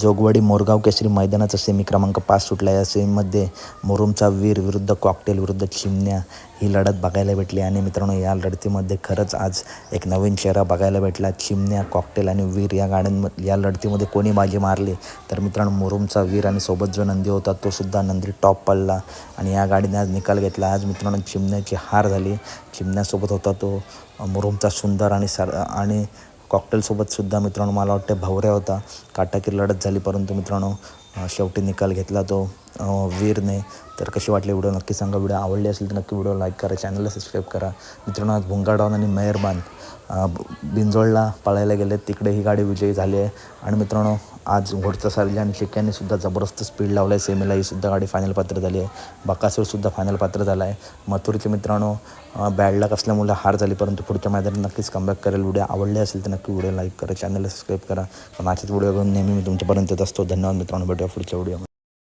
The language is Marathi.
जोगवाडी मोरगाव केसरी मैदानाचा सेमी क्रमांक पाच सुटला या सेमीमध्ये मुरुमचा वीर विरुद्ध कॉकटेल विरुद्ध चिमण्या ही लढत बघायला भेटली. आणि मित्रांनो या लढतीमध्ये खरंच आज एक नवीन चेहरा बघायला भेटला. चिमण्या कॉकटेल आणि वीर या गाड्यांम या लढतीमध्ये कोणी बाजी मारली? तर मित्रांनो मुरुमचा वीर आणि सोबत जो नंदी होता तो सुद्धा नंदी टॉप पडला. आणि या गाडीने आज निकाल घेतला. आज मित्रांनो चिमण्याची हार झाली. चिमण्यासोबत होता तो मुरुमचा सुंदर आणि सर आणि कॉकटेलसोबतसुद्धा मित्रांनो मला वाटतं भवऱ्या होता. काटाकीर लढत झाली परंतु मित्रांनो शेवटी निकाल घेतला तो वीरने. तर कशी वाटली व्हिडिओ? नक्की सांगा. व्हिडिओ आवडली असेल तर नक्की व्हिडिओ लाईक करा चॅनलला सबस्क्राईब करा. मित्रांनो आज भुंगाडॉन आणि मेहरबान. बिंजोळला बिंजोडला पळायला गेले तिकडे ही गाडी विजयी झाली आहे. आणि मित्रांनो आज घोडचा सारली आणि चिक्क्यांनी सुद्धा जबरदस्त स्पीड लावला आहे सेमीला ही सुद्धा गाडी फायनल पात्र झाली आहे. बकासूरसुद्धा फायनल पात्र झाला आहे. मथुरचे मित्रांनो बॅड लक असल्यामुळे हार झाली परंतु पुढच्या मैदानात नक्कीच कमबॅक करेल. व्हिडिओ आवडले असेल तर नक्की व्हिडिओ लाईक करा चॅनलला सबस्क्राईब करा. माझ्याच व्हिडिओ घेऊन नेहमी मी तुमच्यापर्यंत येत असतो. धन्यवाद मित्रांनो भेटूया पुढच्या व्हिडिओ